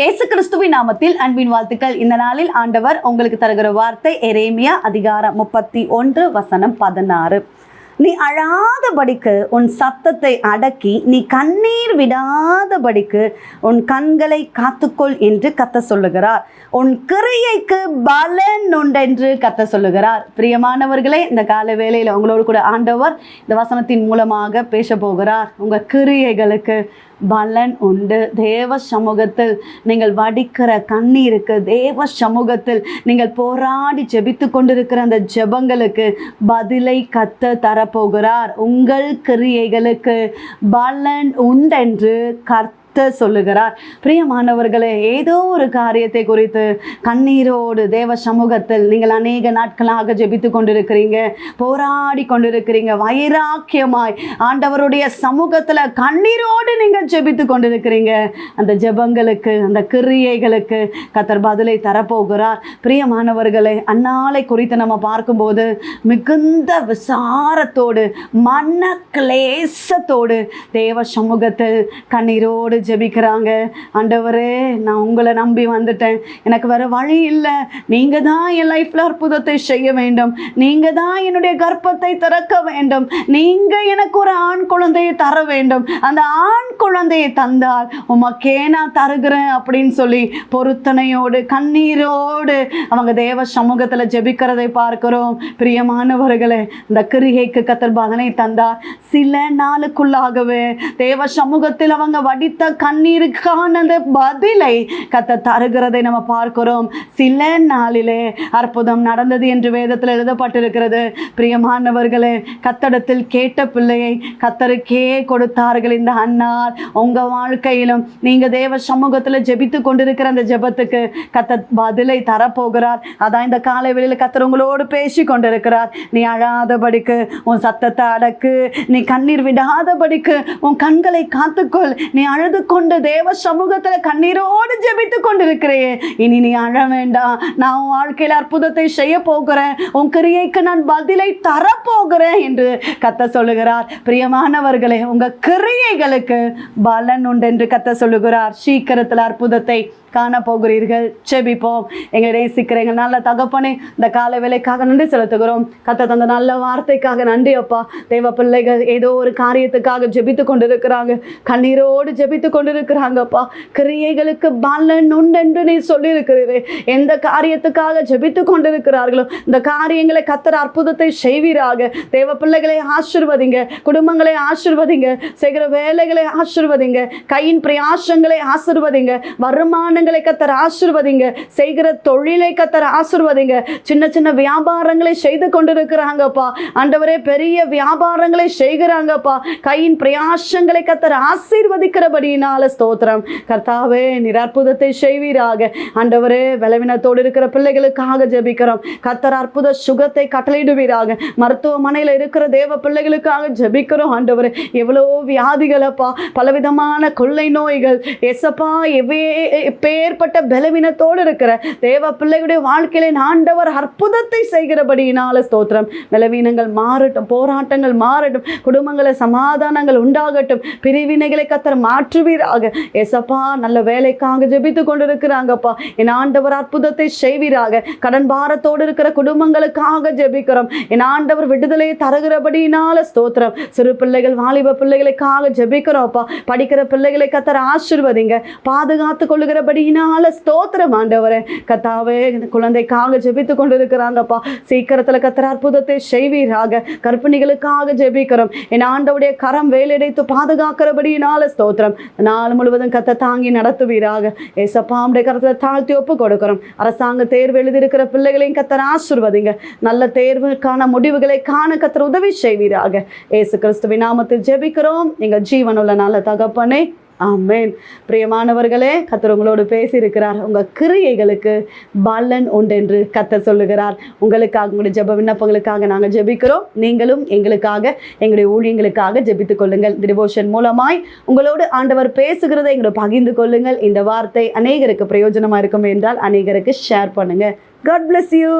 இயேசு கிறிஸ்துவின் நாமத்தில் அன்பின் வாழ்த்துக்கள். இந்த நாளில் ஆண்டவர் உங்களுக்கு தருகிற வார்த்தை எரேமியா அதிகாரம் முப்பத்தி ஒன்று வசனம் பதினாறு. நீ அழாதபடிக்கு உன் சத்தத்தை அடக்கி நீ கண்ணீர் விடாதபடிக்கு உன் கண்களை காத்துக்கொள் என்று கத்த சொல்லுகிறார். உன் கிரியைக்கு பலன் உண்டென்று கத்த சொல்லுகிறார். பிரியமானவர்களே இந்த கால வேளையில் உங்களோடு கூட ஆண்டவர் இந்த வசனத்தின் மூலமாக பேச போகிறார். உங்கள் கிரியைகளுக்கு பலன் உண்டு. தேவ சமூகத்தில் நீங்கள் வடிக்கிற கண்ணீருக்கு தேவ சமூகத்தில் நீங்கள் போராடி ஜெபித்து கொண்டிருக்கிற அந்த ஜெபங்களுக்கு பதிலை கத்த தரப்போகிறார். உங்கள் கிரியைகளுக்கு பலன் உண்டென்று கர்த்த சொல்லுகிறார். பிரியமானவர்களே ஏதோ ஒரு காரியத்தை குறித்து கண்ணீரோடு தேவ சமூகத்தில் நீங்கள் அநேக நாட்களாக ஜெபித்து கொண்டிருக்கிறீங்க போராடி கொண்டிருக்கிறீங்க வைராக்கியமாய் ஆண்டவருடைய சமூகத்தில் கண்ணீரோடு நீங்கள் ஜெபித்து கொண்டிருக்கிறீங்க. அந்த ஜெபங்களுக்கு அந்த கிரியைகளுக்கு கத்தர் பதிலை தரப்போகிறார். பிரியமானவர்களே அந்நாளை குறித்து நம்ம பார்க்கும்போது மிகுந்த விசாரத்தோடு மன கிளேசத்தோடு தேவ சமூகத்தில் கண்ணீரோடு ஜெபிக்கிறாங்க. ஆண்டவரே நான் உங்களை நம்பி வந்துட்டேன். எனக்கு வேற வழி இல்லை. நீங்கள் தான் என் லைஃப்பில் அற்புதத்தை செய்ய வேண்டும். நீங்கள் தான் என்னுடைய கர்ப்பத்தை திறக்க வேண்டும். நீங்கள் எனக்கு ஒரு ஆண் குழந்தையை தர வேண்டும். அந்த ஆண் குழந்தையை தந்தால் உமக்கே நான் தருகிறேன் அப்படின்னு சொல்லி பொருத்தனையோடு கண்ணீரோடு அவங்க தேவ சமூகத்தில் ஜெபிக்கிறதை பார்க்கிறோம். பிரியமானவர்களே இந்த கிரிகைக்கு கத்தர் பலனை தந்தார். சில நாளுக்குள்ளாகவே தேவ சமூகத்தில் அவங்க வடித்த கண்ணீருக்கான அந்த பதிலை கத்த தருகிறதை நம்ம பார்க்கிறோம். சில நாளிலே அற்புதம் நடந்தது என்று வேதத்தில் எழுதப்பட்டிருக்கிறது. பிரியமானவர்களே கத்தடத்தில் கேட்ட பிள்ளையை கத்தருக்கே கொடுத்தார்கள் இந்த அன்னார். உங்க வாழ்க்கையிலும் நீங்க தேவ சமூகத்தில் ஜெபித்து கொண்டிருக்கிற அந்த ஜெபத்துக்கு கத்த பதிலை தரப்போகிறார். அதான் இந்த காலை வெளியில் கத்தர் உங்களோடு பேசி கொண்டிருக்கிறார். நீ அழாதபடிக்கு உன் சத்தத்தை அடக்கு நீ கண்ணீர் விடாதபடிக்கு உன் கண்களை காத்துக்கொள். நீ அழுது கொண்டு தேவ சமூகத்தில் கண்ணீரோடு ஜெபித்து கொண்டிருக்கிறையே இனி நீ அழ வேண்டாம். நான் உன் வாழ்க்கையில் அற்புதத்தை செய்ய போகிறேன். உன் கிரியைக்கு நான் பதிலை தரப்போகிறேன் என்று கத்த சொல்லுகிறார். பிரியமானவர்களே உங்க கிரியைகளுக்கு பலன் உண்டு என்று கத்த சொல்லுகிறார். சீக்கிரத்தில் அற்புதத்தை காண போகிறீர்கள் செபிப்போம் எங்களை சீக்கிரங்கள் எங்கள் நல்ல தகப்பனே இந்த கால வேலைக்காக நன்றி செலுத்துகிறோம். கத்த தந்த நல்ல வார்த்தைக்காக நன்றி அப்பா. தேவ பிள்ளைகள் ஏதோ ஒரு காரியத்துக்காக ஜெபித்து கொண்டிருக்கிறாங்க. கண்ணீரோடு ஜெபித்து கொண்டிருக்கிறாங்கப்பா கிரியைகளுக்கு பலன் உண்டென்று நீ சொல்லியிருக்கிறீரே. எந்த காரியத்துக்காக ஜபித்து கொண்டிருக்கிறார்களோ இந்த காரியங்களை கத்தர் அற்புதத்தை செய்வீராக. தேவ பிள்ளைகளை ஆசிர்வதிங்க குடும்பங்களை ஆசிர்வதிங்க செய்கிற வேலைகளை ஆசிர்வதிங்க கையின் பிரயாசங்களை ஆசிர்வதிங்க வருமானங்களை கத்தர் ஆசிர்வதிங்க செய்கிற தொழிலை கத்தர் ஆசிர்வதிங்க. சின்ன சின்ன வியாபாரங்களை செய்து கொண்டிருக்கிறாங்கப்பா ஆண்டவரே பெரிய வியாபாரங்களை செய்கிறாங்கப்பா. கையின் பிரயாசங்களை கத்தர் ஆசீர்வதிக்கிறபடியினால ஸ்தோத்திரம். கர்த்தாவே நிரற்புதத்தை செய்வீராக. ஆண்டவரே பலவீனத்தோடு இருக்கிற பிள்ளைகளுக்காக ஜெபிக்கிறோம். கர்த்தர் அற்புத சுகத்தை கட்டளையிடுவீராக. மருத்துவமனையில் இருக்கிற தேவ பிள்ளைகளுக்காக ஜெபிக்கிறோம். ஆண்டவரே எவ்வளோ வியாதிகளப்பா பலவிதமான கொள்ளை நோய்கள். எசப்பா எவே பேர்பட்ட பலவீனத்தோடு இருக்கிற தேவ பிள்ளைகளுடைய வாழ்க்கையில ஆண்டவர் அற்புதத்தை செய்கிறபடியினால ஸ்தோத்திரம். பலவீனங்கள் மாறட்டும் போராட்டங்கள் மாறட்டும் குடும்பங்களை சமாதானங்கள் உண்டாகட்டும். பிரிவினைகளை கத்தர் மாற்றுவி செய்வீராக. எசப்பா நல்ல வேலைக்காக ஜெபித்து கொண்டிருக்கிறாங்கப்பா. என் ஆண்டவர் அற்புதத்தை செய்வீராக. கடன் பாரத்தோடு இருக்கிற குடும்பங்களுக்காக ஜெபிக்கிறோம். என் ஆண்டவர் விடுதலையை தருகிறபடினால ஸ்தோத்திரம். சிறு பிள்ளைகள் வாலிப பிள்ளைகளுக்காக ஜெபிக்கிறோம்ப்பா. படிக்கிற பிள்ளைகளை கத்தர ஆசிர்வதிங்க. பாதுகாத்து கொள்ளுகிறபடியினால ஸ்தோத்திரம் ஆண்டவரே. கத்தாவே இந்த குழந்தைக்காக ஜெபித்து கொண்டிருக்கிறாங்கப்பா. சீக்கிரத்தில் கத்தர் அற்புதத்தை செய்வீராக. கற்பிணிகளுக்காக ஜெபிக்கிறோம். என் ஆண்டவுடைய கரம் வேலையடைத்து பாதுகாக்கிறபடினால ஸ்தோத்திரம். நாள் முழுவதும் கத்த தாங்கி நடத்துவீராக. ஏசப்பா உடைய கருத்தில் தாழ்த்தி ஒப்பு கொடுக்கிறோம் அரசாங்க தேர்வு எழுதியிருக்கிற பிள்ளைகளையும் கத்தர் ஆசிர்வதிங்க. நல்ல தேர்வுக்கான முடிவுகளை காண கத்தர் உதவி செய்வீராக. ஏசு கிறிஸ்துவின் நாமத்தில் ஜெபிக்கிறோம். எங்கள் ஜீவனுள்ள நல்ல தகப்பனே ஆமேன். பிரியமானவர்களே கத்தர் உங்களோடு பேசியிருக்கிறார். உங்கள் கிரியைகளுக்கு பலன் உண்டென்று கத்த சொல்லுகிறார். உங்களுக்காக உங்களுடைய ஜெப விண்ணப்பங்களுக்காக நாங்கள் ஜெபிக்கிறோம். நீங்களும் எங்களுக்காக எங்களுடைய ஊழியங்களுக்காக ஜெபித்துக் கொள்ளுங்கள். டிவோஷன் மூலமாய் உங்களோடு ஆண்டவர் பேசுகிறதை எங்களை பகிர்ந்து கொள்ளுங்கள். இந்த வார்த்தை அநேகருக்கு பிரயோஜனமாக இருக்கும் என்றால் அநேகருக்கு ஷேர் பண்ணுங்கள் காட் பிளஸ் யூ